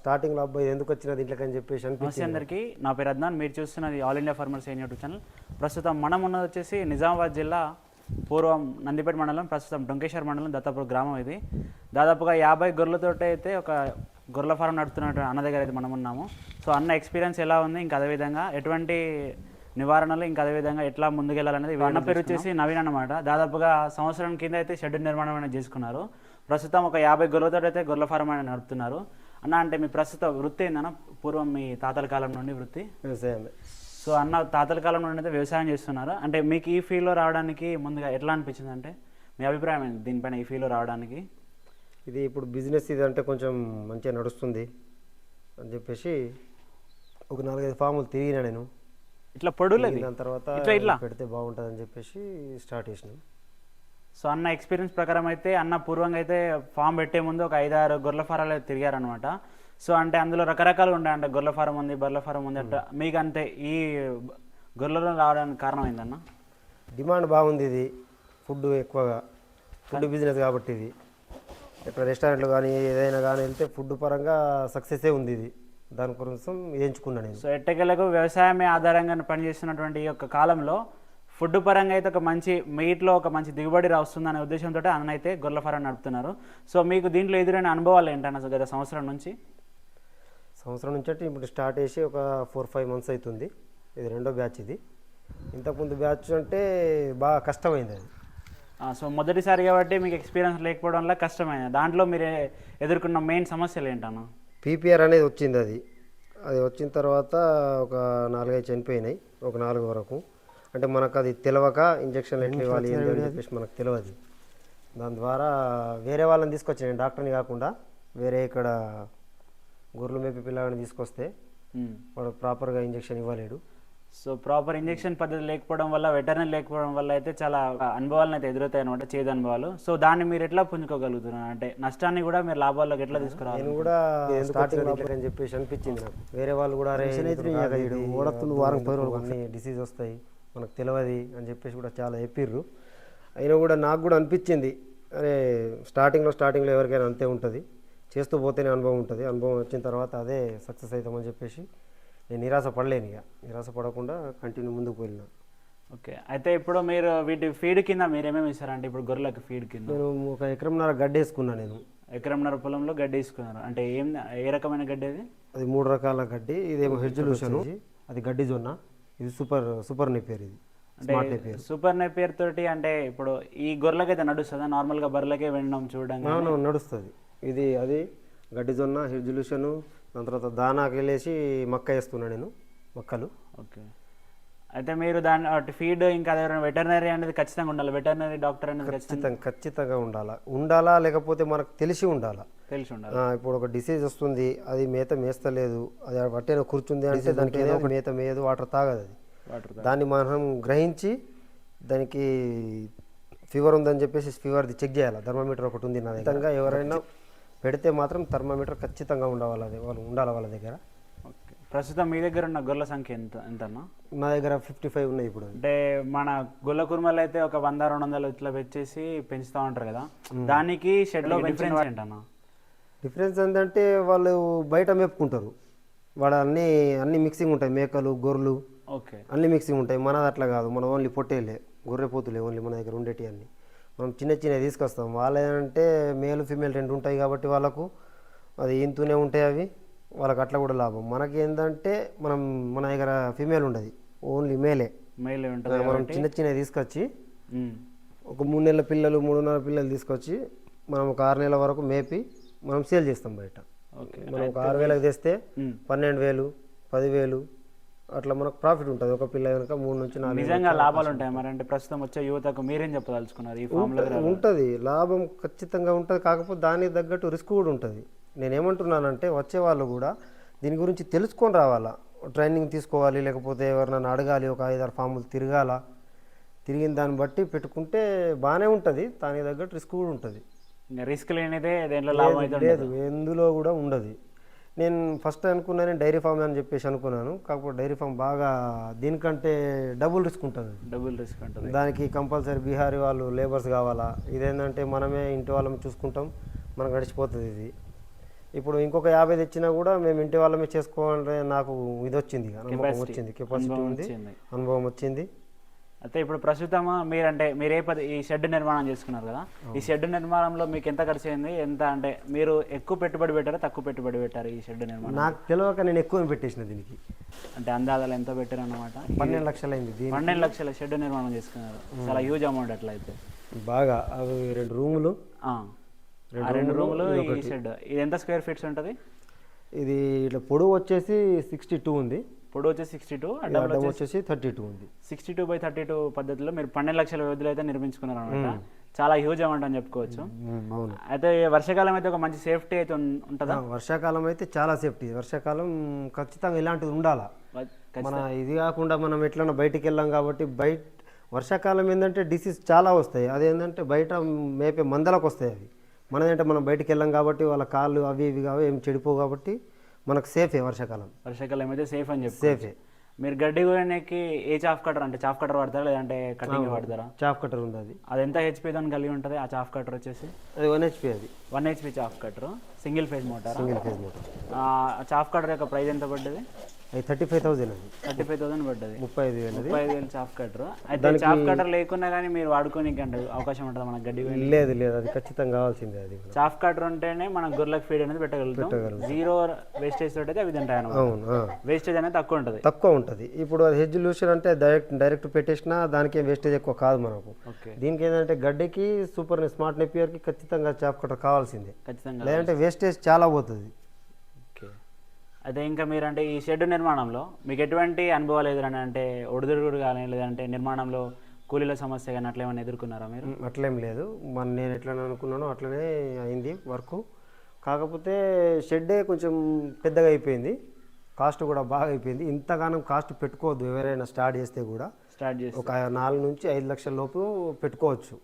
స్టార్టింగ్లో అబ్బాయి ఎందుకు వచ్చిన దీంట్లోకి అని చెప్పేసి నమస్తే అందరికీ. నా పేరు అద్నాన్. మీరు చూస్తున్నది ఆల్ ఇండియా ఫార్మర్స్ ఏం యూట్యూబ్ ఛానల్. ప్రస్తుతం మనం ఉన్నది వచ్చేసి నిజామాబాద్ జిల్లా పూర్వం నందిపేట మండలం ప్రస్తుతం డొంకేశ్వర్ మండలం దత్తాపూర్ గ్రామం ఇది. దాదాపుగా యాభై గొర్రెలతోటి అయితే ఒక గొర్రెల ఫారం నడుపుతున్నట్టు అన్న దగ్గర అయితే మనం ఉన్నాము సో అన్న ఎక్స్పీరియన్స్ ఎలా ఉంది? ఇంకా అదేవిధంగా ఎటువంటి నివారణలు? ఇంకా అదేవిధంగా ఎట్లా ముందుకెళ్ళాలనేది అన్న పేరు వచ్చేసి నవీన్ అన్నమాట. దాదాపుగా సంవత్సరం కింద అయితే షెడ్ నిర్మాణం అనేది చేసుకున్నారు. ప్రస్తుతం ఒక యాభై గొర్రెలతో అయితే గొర్రెల ఫారం అనేది నడుపుతున్నారు. అన్న అంటే మీ ప్రస్తుత వృత్తి ఏందన్న? పూర్వం మీ తాతల కాలం నుండి వృత్తి. వ్యవసాయమే సో అన్న తాతల కాలం నుండి అయితే వ్యవసాయం చేస్తున్నారు? అంటే మీకు ఈ ఫీల్డ్లో రావడానికి ముందుగా ఎట్లా అనిపించింది అంటే మీ అభిప్రాయం ఏంటి దీనిపైన ఈ ఫీల్డ్లో రావడానికి? ఇది ఇప్పుడు బిజినెస్ ఇది అంటే కొంచెం మంచిగా నడుస్తుంది అని చెప్పేసి ఒక నాలుగైదు ఫాములు తిరిగినా నేను. ఇట్లా పొడులేదు? దాని తర్వాత ఇట్లా ఇట్లా? పెడితే బాగుంటుంది అని చెప్పేసి స్టార్ట్ చేసినాం. సో అన్న ఎక్స్పీరియన్స్ ప్రకారం అయితే అన్న పూర్వంగా అయితే ఫామ్ పెట్టే ముందు ఒక ఐదారు గొర్రెల ఫారాలు తిరిగారనమాట సో అంటే అందులో రకరకాలు ఉంటాయి అంటే గొర్రెల ఫారం ఉంది బర్రెల ఫారం ఉంది అంటే మీకు అంతే ఈ గొర్రెలలో రావడానికి కారణం ఏందన్న? డిమాండ్ బాగుంది ఇది ఫుడ్ ఎక్కువగా. ఫుడ్ బిజినెస్ కాబట్టి ఇది. ఇక్కడ రెస్టారెంట్లు కానీ ఏదైనా కానీ వెళ్తే ఫుడ్ పరంగా సక్సెసే ఉంది ఇది. దాని కోసం ఎంచుకున్నా నేను. సో ఎట్టకేలకు వ్యవసాయమే ఆధారంగా పనిచేస్తున్నటువంటి ఈ యొక్క కాలంలో ఫుడ్ పరంగా అయితే ఒక మంచి మీట్లో ఒక మంచి దిగుబడి వస్తుందనే ఉద్దేశంతో అన్న అయితే గొర్రెల ఫారం నడుపుతున్నారు. సో మీకు దీంట్లో ఎదురైన అనుభవాలు ఏంటన్న గత సంవత్సరం నుంచి? సంవత్సరం నుంచి అంటే ఇప్పుడు స్టార్ట్ చేసి ఒక ఫోర్ ఫైవ్ మంత్స్ అవుతుంది ఇది రెండో బ్యాచ్ ఇది. ఇంతకుముందు బ్యాచ్ అంటే బాగా కష్టమైంది అది. సో మొదటిసారి కాబట్టి మీకు ఎక్స్పీరియన్స్ లేకపోవడం వల్ల కష్టమైంది. దాంట్లో మీరు ఎదుర్కొన్న మెయిన్ సమస్యలు ఏంటన్న? పీపీఆర్ అనేది వచ్చింది అది. అది వచ్చిన తర్వాత ఒక నాలుగైదు చనిపోయినాయి. ఒక నాలుగు వరకు. అంటే మనకు అది తెలియక ఇంజక్షన్లు ఎట్లా ఇవ్వాలి ఏంటి అని చెప్పేసి మనకు తెలియదు దాని ద్వారా వేరే వాళ్ళని తీసుకొచ్చి నేను డాక్టర్ని కాకుండా వేరే ఇక్కడ గొర్రెలు మేపి పిల్లగాని తీసుకొస్తే. వాడు ప్రాపర్గా ఇంజక్షన్ ఇవ్వలేడు. సో ప్రాపర్ ఇంజెక్షన్ పద్ధతి లేకపోవడం వల్ల వెటర్నరీ లేకపోవడం వల్ల అయితే చాలా అనుభవాలను అయితే ఎదురవుతాయి అనమాట చేదు అనుభవాలు. సో దాన్ని మీరు ఎట్లా పుంజుకోగలుగుతున్నారు? అంటే నష్టాన్ని కూడా మీరు లాభాల్లోకి ఎట్లా తీసుకురావాలి? నేను కూడా స్టార్టింగ్ అని చెప్పేసి అనిపించింది నాకు. వేరే వాళ్ళు కూడా వారం పది రోజులు అన్ని డిసీజ్ వస్తాయి. మనకు తెలియదు అని చెప్పేసి కూడా చాలా చెప్పిర్రు. అయినా కూడా నాకు కూడా అనిపించింది. అరే స్టార్టింగ్లో స్టార్టింగ్లో ఎవరికైనా అంతే ఉంటుంది. చేస్తూ పోతేనే అనుభవం ఉంటుంది. అనుభవం వచ్చిన తర్వాత అదే సక్సెస్ అవుతామని చెప్పేసి నేను నిరాశ పడలేను ఇక. నిరాశ పడకుండా కంటిన్యూ ముందుకు పోయినా. ఓకే. అయితే ఇప్పుడు మీరు వీటి ఫీడ్ కింద మీరు ఏమేమి ఇస్తారంటే ఇప్పుడు గొర్రెలకు ఫీడ్ కింద. నేను ఒక ఎకరంన్నర గడ్డి వేసుకున్నా నేను. ఎకరంన్నర పొలంలో గడ్డి తీసుకున్నారు అంటే ఏం ఏ రకమైన గడ్డి అది? అది మూడు రకాల గడ్డి. ఇదేమో హెడ్జులూషన్ అది గడ్డి జొన్న. ఇది సూపర్ సూపర్ నెప్పేర్ ఇది. సూపర్ నెపియర్ తోటి అంటే ఇప్పుడు ఈ గొర్రెలకి అయితే నడుస్తుందా? నార్మల్గా బర్రెలకే వినడం చూడడం నడుస్తుంది. ఇది అది గడ్డి జొన్న హెడ్జులూషను దాని తర్వాత దానాకి వెళ్ళేసి మక్క వేస్తున్నా నేను మొక్కలు. ఓకే. అయితే మీరు దాని ఫీడ్ ఇంకా అదే వెటర్నరీ అనేది ఖచ్చితంగా ఉండాలి? వెటర్నరీ డాక్టర్ అనేది ఖచ్చితంగా ఖచ్చితంగా ఉండాలా? ఉండాలా లేకపోతే మనకు తెలిసి ఉండాలా? తెలిసి ఇప్పుడు ఒక డిసీజ్ వస్తుంది అది మేత మేస్తలేదు అది వట్టేనా కూర్చుంది అంటే దానికి ఏదో ఒక మేత మేయదు వాటర్ తాగదు అది. వాటర్ దాన్ని మనం గ్రహించి దానికి ఫీవర్ ఉందని చెప్పేసి ఫీవర్ది చెక్ చేయాలి? థర్మామీటర్ ఒకటి ఉంది నా దగ్గర. ఖచ్చితంగా ఎవరైనా పెడితే మాత్రం థర్మామీటర్ ఖచ్చితంగా ఉండాలి అది? వాళ్ళు ఉండాలి వాళ్ళ దగ్గర? ఓకే. ప్రస్తుతం మీ దగ్గర ఉన్న గొర్రెల సంఖ్య ఎంత ఎంతన్నా? నా దగ్గర ఫిఫ్టీ ఫైవ్ ఉన్నాయి ఇప్పుడు. అంటే మన గొల్ల కుర్మలు అయితే ఒక వంద రెండు వందలు ఇట్లా పెట్టేసి పెంచుతూ ఉంటారు కదా? దానికి షెడ్లో డిఫరెన్స్ ఏంటన్నా? డిఫరెన్స్ ఏంటంటే వాళ్ళు బయట మేపుకుంటారు. వాడు అన్ని అన్ని మిక్సింగ్ ఉంటాయి. మేకలు గొర్రెలు ఓకే. అన్ని మిక్సింగ్ ఉంటాయి. మనది అట్లా కాదు. మనం ఓన్లీ పొట్టేలే గొర్రె పోతులే ఓన్లీ మన దగ్గర ఉండేటి అన్ని. మనం చిన్న చిన్నవి తీసుకొస్తాం. వాళ్ళు ఏంటంటే మేల్ ఫీమేల్ రెండు ఉంటాయి కాబట్టి వాళ్ళకు అది ఇంతూనే ఉంటాయి అవి. వాళ్ళకి అట్లా కూడా లాభం. మనకి ఏంటంటే మనం మన దగ్గర ఫీమేల్ ఉండదు. ఓన్లీ మేలే మెయిల్ ఉంటుంది మనం చిన్న చిన్నవి తీసుకొచ్చి. ఒక మూడు నెలల పిల్లలు మూడున్నర పిల్లలు తీసుకొచ్చి మనం ఒక ఆరు నెలల వరకు మేపి మనం సేల్ చేస్తాం బయట. ఓకే. మనం ఒక ఆరు వేలకు తెస్తే. పన్నెండు వేలు పదివేలు అట్లా మనకు ప్రాఫిట్ ఉంటుంది. ఒక పిల్ల కనుక మూడు నుంచి నాలుగు నిజంగా లాభాలు ఉంటాయి మరి? అంటే ప్రస్తుతం వచ్చే యువతకు మీరేం చెప్పదలుచుకున్నారు ఈ ఉంటుంది. లాభం ఖచ్చితంగా ఉంటుంది. కాకపోతే దానికి తగ్గట్టు రిస్క్ కూడా ఉంటుంది. నేనేమంటున్నానంటే వచ్చే వాళ్ళు కూడా దీని గురించి తెలుసుకొని రావాలా. ట్రైనింగ్ తీసుకోవాలి లేకపోతే ఎవరినైనా అడగాలి ఒక ఐదారు ఫాములు తిరగాల. తిరిగిన దాన్ని బట్టి పెట్టుకుంటే బాగానే ఉంటుంది. దానికి తగ్గట్టు రిస్క్ కూడా ఉంటుంది. రిస్క్ లేనిదే దేంట్లో లాభం అయితే. లేదు ఎందులో కూడా ఉండదు. నేను ఫస్ట్ అనుకున్నాను డైరీ ఫామ్ అని చెప్పేసి అనుకున్నాను. కాకపోతే డైరీ ఫామ్ బాగా దీనికంటే డబుల్ రిస్క్ ఉంటుంది. డబుల్ రిస్క్ ఉంటుంది. దానికి కంపల్సరీ బీహారీ వాళ్ళు లేబర్స్ కావాలా? ఇదేంటంటే మనమే ఇంటి వాళ్ళని చూసుకుంటాం. మనకు గడిచిపోతుంది ఇది. ఇప్పుడు ఇంకొక యాభై తెచ్చినా కూడా మేము ఇంటి వాళ్ళమే చేసుకోవాలంటే నాకు ఇది వచ్చింది. Capacity. వచ్చింది. కెపాసిటీ అనుభవం ఉంది. అనుభవం వచ్చింది. అయితే ఇప్పుడు ప్రస్తుతం మీరంటే మీరే పది ఈ షెడ్ నిర్మాణం చేసుకున్నారు కదా. ఈ షెడ్ నిర్మాణంలో మీకు ఎంత ఖర్చు అయింది? ఎంత అంటే మీరు ఎక్కువ పెట్టుబడి పెట్టారా తక్కువ పెట్టుబడి పెట్టారు ఈ షెడ్ నిర్మాణం? నాకు తెలియక నేను ఎక్కువ పెట్టేసిన దీనికి. అంటే అందాదాలు ఎంత పెట్టారు అన్నమాట పన్నెండు లక్షలు అయింది పన్నెండు లక్షల షెడ్ నిర్మాణం చేసుకున్నారు. చాలా హ్యూజ్ అమౌంట్ అట్లయితే. బాగా అవి రెండు రూములు. రెండు రూములు ఈ షెడ్. ఇది ఎంత స్క్వేర్ ఫీట్స్ ఉంటుంది? ఇది ఇట్లా పొడవు వచ్చేసి సిక్స్టీ టూ ఉంది. పొడవు వచ్చి సిక్స్టీ టూ అడ్డం వచ్చేసి థర్టీ టూ ఉంది. Sixty two by thirty two పద్ధతిలో మీరు పన్నెండు లక్షల వ్యవధిలో అయితే నిర్మించుకున్నారు అనమాట చాలా హ్యూజ్ అమౌంట్ అని చెప్పుకోవచ్చు. ఉమ్, అవును. అయితే వర్షాకాలం అయితే ఒక మంచి సేఫ్టీ అయితే ఉంటుందా? వర్షాకాలం అయితే చాలా సేఫ్టీ వర్షాకాలం ఖచ్చితంగా ఇలాంటిది ఉండాలా? మన ఇది కాకుండా మనం ఎట్లన్నా బయటికి వెళ్ళాం కాబట్టి బయట వర్షాకాలం ఏంటంటే డిసీజ్ చాలా వస్తాయి. అదేంటంటే బయట మేపే మందలకు వస్తాయి అవి. మనదంటే మనం బయటికి వెళ్ళాం కాబట్టి వాళ్ళ కాళ్ళు అవి ఇవి కావు ఏం చెడిపోవు కాబట్టి మనకు సేఫే వర్షాకాలం. వర్షాకాలం అయితే సేఫ్ అని చెప్పి సేఫే. మీరు గడ్డి కోయడానికి ఏ చాఫ్ కటర్ అంటే చాఫ్ కటర్ వాడతారా? లేదంటే కటింగ్ వాడతారా? చాఫ్ కట్టర్ ఉంది అది అది ఎంత హెచ్పి దాన్ని కలిగి ఉంటుంది ఆ చాఫ్ కటర్ వచ్చేసి? అది వన్ హెచ్పి అది. One HP chaff cutter single phase motor? Single phase motor. Chaff cutter యొక్క ప్రైస్ ఎంత పడ్డది? అది థర్టీ ఫైవ్ థౌజండ్ అది. థర్టీ ఫైవ్ థౌసండ్ పడ్డది. ముప్పై ఐదు వేలు ముప్పై ఐదు వేలు చాఫ్ కటర్ అయితే చాఫ్ కటర్ లేకున్నా కానీ మీరు వాడుకోనికి అంటే అవకాశం ఉంటుంది మనకు గడ్డి. లేదు లేదు అది ఖచ్చితంగా కావాల్సిందే అది. చాఫ్ కటర్ ఉంటేనే మనం గొర్రెలకు ఫీడ్ అనేది పెట్టగలుగుతాం. జీరో వేస్టేజ్ తోటి అవి తింటాయి అవును. వేస్టేజ్ అనేది తక్కువ ఉంటుంది. తక్కువ ఉంటుంది. ఇప్పుడు అది హెజ్ లూషన్ అంటే డైరెక్ట్ డైరెక్ట్ పెట్టేసినా దానికి వేస్టేజ్ ఎక్కువ కాదు మనకు. ఓకే. దీనికి ఏంటంటే గడ్డికి సూపర్ స్మార్ట్ నెపియర్కి ఖచ్చితంగా చాప్ కట్టర్ కావాల్సిందే. ఖచ్చితంగా లేదంటే వేస్టేజ్ చాలా పోతుంది. అయితే ఇంకా మీరు అంటే ఈ షెడ్ నిర్మాణంలో మీకు ఎటువంటి అనుభవాలు ఎదురని అంటే ఒడిదుడుగుడు కానీ లేదంటే నిర్మాణంలో కూలీల సమస్య కానీ అట్లా ఏమైనా ఎదుర్కొన్నారా మీరు? అట్లేం లేదు. మన నేను ఎట్లా అనుకున్నానో అట్లనే అయింది వర్క్. కాకపోతే షెడ్డే కొంచెం పెద్దగా అయిపోయింది. కాస్ట్ కూడా బాగా అయిపోయింది. ఇంతగానం కాస్ట్ పెట్టుకోవద్దు ఎవరైనా స్టార్ట్ చేస్తే కూడా. స్టార్ట్ చేసి ఒక నాలుగు నుంచి ఐదు లక్షల లోపు పెట్టుకోవచ్చు.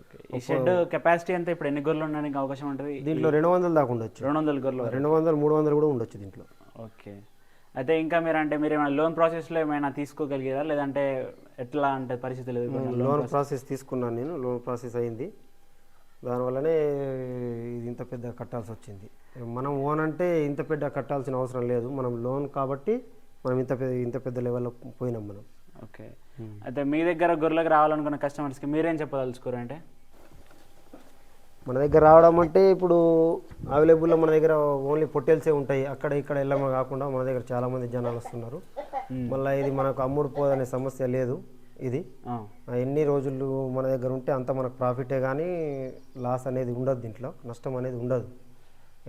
ఓకే. ఈ షెడ్ కెపాసిటీ అంతా ఇప్పుడు ఎన్ని గొర్రెలు ఉండడానికి అవకాశం ఉంటుంది? దీంట్లో రెండు వందల దాకా ఉండొచ్చు. రెండు వందల గొర్రెలు. రెండు వందలు మూడు వందలు కూడా ఉండొచ్చు దీంట్లో. ఓకే. అయితే ఇంకా మీరు అంటే మీరు ఏమైనా లోన్ ప్రాసెస్లో ఏమైనా తీసుకోగలిగారా? లేదంటే ఎట్లా అంటే పరిస్థితులు ఎదుర్కొన్నారు లోన్ ప్రాసెస్? తీసుకున్నాను నేను లోన్ ప్రాసెస్ అయింది. దానివల్లనే ఇది ఇంత పెద్ద కట్టాల్సి వచ్చింది. మనం ఓన్ అంటే ఇంత పెద్ద కట్టాల్సిన అవసరం లేదు. మనం లోన్ కాబట్టి మనం ఇంత పెద్ద ఇంత పెద్ద లెవెల్లో పోయినాం మనం. ఓకే. అయితే మీ దగ్గర గొర్రెలకు రావాలనుకున్న కస్టమర్స్కి మీరేం చెప్పదలుచుకోరు అంటే? మన దగ్గర రావడం అంటే ఇప్పుడు అవైలబుల్లో మన దగ్గర ఓన్లీ పొట్టేల్సే ఉంటాయి. అక్కడ ఇక్కడ వెళ్ళమో కాకుండా మన దగ్గర చాలామంది జనాలు వస్తున్నారు. మళ్ళీ ఇది మనకు అమ్ముడు పోదనే సమస్య లేదు ఇది. ఎన్ని రోజులు మన దగ్గర ఉంటే అంత మనకు ప్రాఫిటే కానీ లాస్ అనేది ఉండదు దీంట్లో నష్టం అనేది ఉండదు.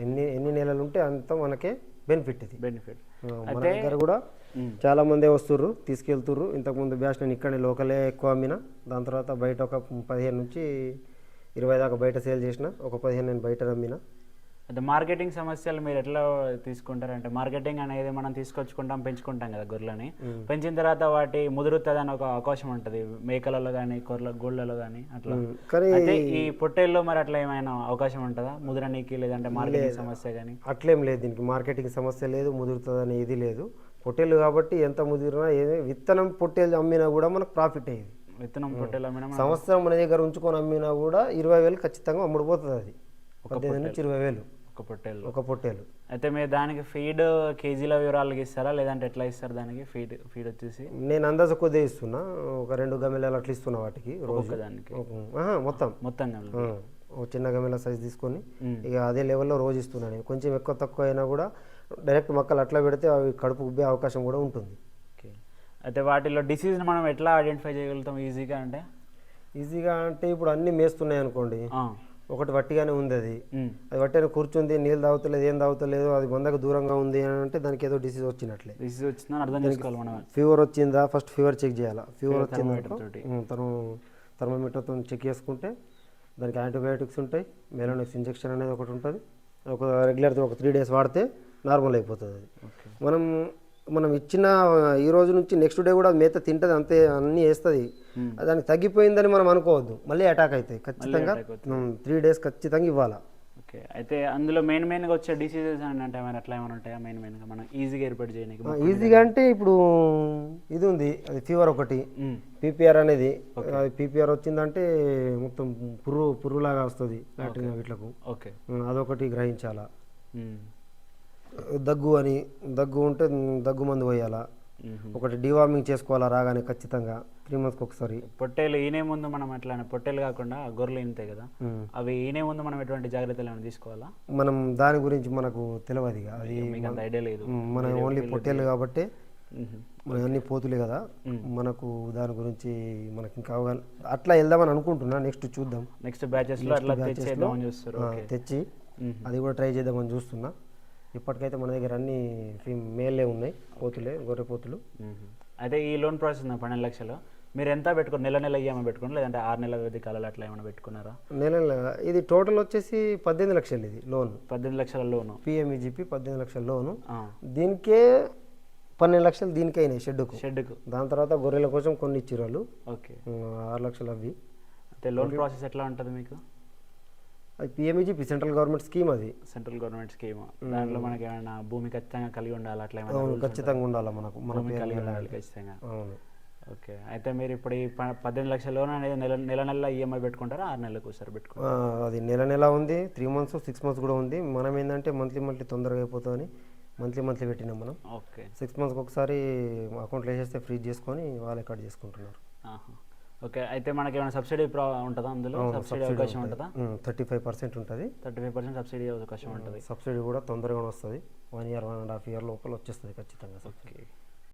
ఎన్ని ఎన్ని నెలలు ఉంటే అంత మనకే బెనిఫిట్ ఇది. బెనిఫిట్. మన దగ్గర కూడా చాలా మందే వస్తుర్రు తీసుకెళ్తుర్రు. ఇంతకుముందు బ్యాచ్ నేను ఇక్కడే లోకలే ఎక్కువ అమ్మిన దాని తర్వాత బయట ఒక పదిహేను నుంచి ఇరవై దాకా బయట సేల్ చేసిన ఒక పదిహేను నేను బయట అమ్మిన అయితే మార్కెటింగ్ సమస్యలు మీరు ఎట్లా తీసుకుంటారు అంటే మార్కెటింగ్ అనేది మనం తీసుకొచ్చుకుంటాం పెంచుకుంటాం కదా గొర్రెలని. పెంచిన తర్వాత వాటి ముదురుతుంది అని ఒక అవకాశం ఉంటుంది మేకలలో కానీ గొర్రెల గోళ్ళలో కానీ అట్లా. అయితే ఈ పొట్టేల్లో మరి అట్లా ఏమైనా అవకాశం ఉంటుందా? ముదరనీకి లేదంటే మార్కెటింగ్ సమస్య కానీ అట్లేం లేదు దీనికి. మార్కెటింగ్ సమస్య లేదు ముదురుతుందని ఇది లేదు. పొట్టేలు కాబట్టి ఎంత ముదిరినా ఏమి విత్తనం పొట్టేలు అమ్మినా కూడా మనకు ప్రాఫిట్ అయ్యేది. విత్తనం పొట్టేలు సంవత్సరం మన దగ్గర ఉంచుకొని అమ్మినా కూడా ఇరవై వేలు ఖచ్చితంగా అమ్ముడుపోతుంది అది. పద్దెనిమిది నుంచి ఇరవై వేలు. ఒక పొట్టేలు. ఒక పొట్టేలు. అయితే మీరు దానికి ఫీడ్ కేజీల వివరాలకి ఇస్తారా? లేదంటే ఎట్లా ఇస్తారు దానికి ఫీడ్? ఫీడ్ వచ్చేసి? నేను అందాజ కొద్దిగా ఇస్తున్నా. ఒక రెండు గమిలాలు అట్లా ఇస్తున్నా వాటికి రోజు. ఆహా, మొత్తం. మొత్తం చిన్న గమిల సైజ్ తీసుకొని. ఇక అదే లెవెల్లో రోజు ఇస్తున్నాను నేను. కొంచెం ఎక్కువ తక్కువ అయినా కూడా డైరెక్ట్ మొక్కలు అట్లా పెడితే అవి కడుపు ఉబ్బే అవకాశం కూడా ఉంటుంది. అయితే వాటిలో డిసీజ్ మనం ఎట్లా ఐడెంటిఫై చేయగలుగుతాం? ఈజీగా అంటే? ఈజీగా అంటే ఇప్పుడు అన్నీ మేస్తున్నాయి అనుకోండి. ఒకటి వట్టిగానే ఉంది అది. అది వట్టిగానే కూర్చుంది నీళ్ళు తాగుతలేదు ఏం తాగుతలేదు అది మందకు దూరంగా ఉంది అని అంటే దానికి ఏదో డిసీజ్ వచ్చినట్లే. డిసీజ్ వచ్చిందని అర్థం చేసుకోవాలి మనం. ఫీవర్ వచ్చిందా? ఫస్ట్ ఫీవర్ చెక్ చేయాలా? ఫీవర్ వచ్చిందా. తను థర్మోమీటర్తో చెక్ చేసుకుంటే దానికి యాంటీబయాటిక్స్ ఉంటాయి. మెలోనిక్స్ ఇంజెక్షన్ అనేది ఒకటి ఉంటుంది. ఒక రెగ్యులర్ ఒక త్రీ డేస్ వాడితే నార్మల్ అయిపోతుంది అది. మనం మనం ఇచ్చిన ఈ రోజు నుంచి నెక్స్ట్ డే కూడా మేత తింటుంది అంతే అన్నీ వేస్తుంది. Hmm. దానికి తగ్గిపోయిందని మనం అనుకోవద్దు. మళ్ళీ అటాక్ అవుతాయి ఖచ్చితంగా. త్రీ డేస్ ఖచ్చితంగా ఇవ్వాలా. ఓకే అయితే అందులో మెయిన్ మెయిన్గా వచ్చే డిసీజెస్ అని అంటే ఏమైనా అట్లా ఏమైనా ఉంటాయా? మెయిన్ మెయిన్గా మనం ఈజీగా ఏర్పాటు చేయడానికి? ఈజీగా అంటే ఇప్పుడు ఇది ఉంది అది ఫీవర్ ఒకటి. పీపీఆర్ అనేది పీపీఆర్ వచ్చిందంటే మొత్తం పుర్రు పుర్రులాగా వస్తుంది వీటిలకు. ఓకే అదొకటి గ్రహించాలా. దగ్గు అని దగ్గు ఉంటే దగ్గు మందు పోయాలా. ఒకటి డివార్మింగ్ చేసుకోవాలా రాగానే ఖచ్చితంగా? త్రీ మంత్స్కి ఒకసారి. పొట్టేలు ఈనే ముందు మనం ఎట్లా పొట్టేలు కాకుండా గొర్రెలు ఈనుతాయి కదా. అవి ఈనే ముందు మనం ఎటువంటి జాగ్రత్తలు ఏమైనా తీసుకోవాలా? మనం దాని గురించి మనకు తెలియదు అది ఐడియా లేదు. మన ఓన్లీ పొట్టేలు కాబట్టి. మన అన్ని పోతులే కదా? మనకు దాని గురించి మనకి ఇంకా అవగాహన అట్లా వెళ్దామని అనుకుంటున్నా. నెక్స్ట్ చూద్దాం. నెక్స్ట్ బ్యాచెస్లో అట్లా తెచ్చి. అది కూడా ట్రై చేద్దామని చూస్తున్నా. ఇప్పటికైతే మన దగ్గర అన్ని మేలే ఉన్నాయి పోతులే గొర్రె పోతులు. అయితే ఈ లోన్ ప్రాసెస్ ఉంది పన్నెండు లక్షలు? మీరు ఎంత పెట్టుకున్నారు? నెల నెల ఈఎంఐ పెట్టుకున్నారు? లేదంటే ఆరు నెలల వ్యవధి కాలాలు అట్లా ఏమైనా పెట్టుకున్నారా? నెల నెల ఇది టోటల్ వచ్చేసి పద్దెనిమిది లక్షలు ఇది లోన్. పద్దెనిమిది లక్షల లోను. పిఎంఈజిపి పద్దెనిమిది లక్షల లోను. దీనికే పన్నెండు లక్షలు దీనికే అయినాయి షెడ్డుకు. షెడ్కు దాని తర్వాత గొర్రెల కోసం కొన్ని ఇచ్చిర్రు వాళ్ళు. ఓకే. ఆరు లక్షలు అవి. అయితే లోన్ ప్రాసెస్ ఎట్లా ఉంటుంది మీకు? అది పిఎంఈజిపి సెంట్రల్ గవర్నమెంట్ స్కీమ్ అది. సెంట్రల్ గవర్నమెంట్ స్కీమ్ దాంట్లో మనకి ఏమైనా భూమి ఖచ్చితంగా కలిగి ఉండాలి అట్లా ఖచ్చితంగా ఉండాలి మనకు? మన కలిగి ఉండాలి ఖచ్చితంగా. ఓకే. అయితే మీరు ఇప్పుడు ఈ పద్దెనిమిది లక్షల లోన్ అనేది నెల నెల నెల ఈఎంఐ పెట్టుకుంటారా? ఆరు నెలలకు ఒకసారి పెట్టుకుంటారా? అది నెల నెల ఉంది త్రీ మంత్స్ సిక్స్ మంత్స్ కూడా ఉంది. మనం ఏంటంటే మంత్లీ మంత్లీ తొందరగా అయిపోతుందని మంత్లీ మంత్లీ పెట్టినాం మనం. ఓకే. సిక్స్ మంత్స్కి ఒకసారి అకౌంట్లో వేసేస్తే ఫ్రీజ్ చేసుకొని వాళ్ళే కట్ చేసుకుంటున్నారు. ఓకే అయితే మనకి ఏమైనా సబ్సిడీ ఉంటుందా అందులో? సబ్సిడీ అవకాశం ఉంటుందా. థర్టీ ఫైవ్ పర్సెంట్ ఉంటుంది. థర్టీ ఫైవ్ పర్సెంట్ సబ్సిడీ అవకాశం ఉంటుంది. సబ్సిడీ కూడా తొందరగా వస్తుంది. One year one and half year లోపల వచ్చేస్తుంది ఖచ్చితంగా సబ్సిడీ. ఓకే.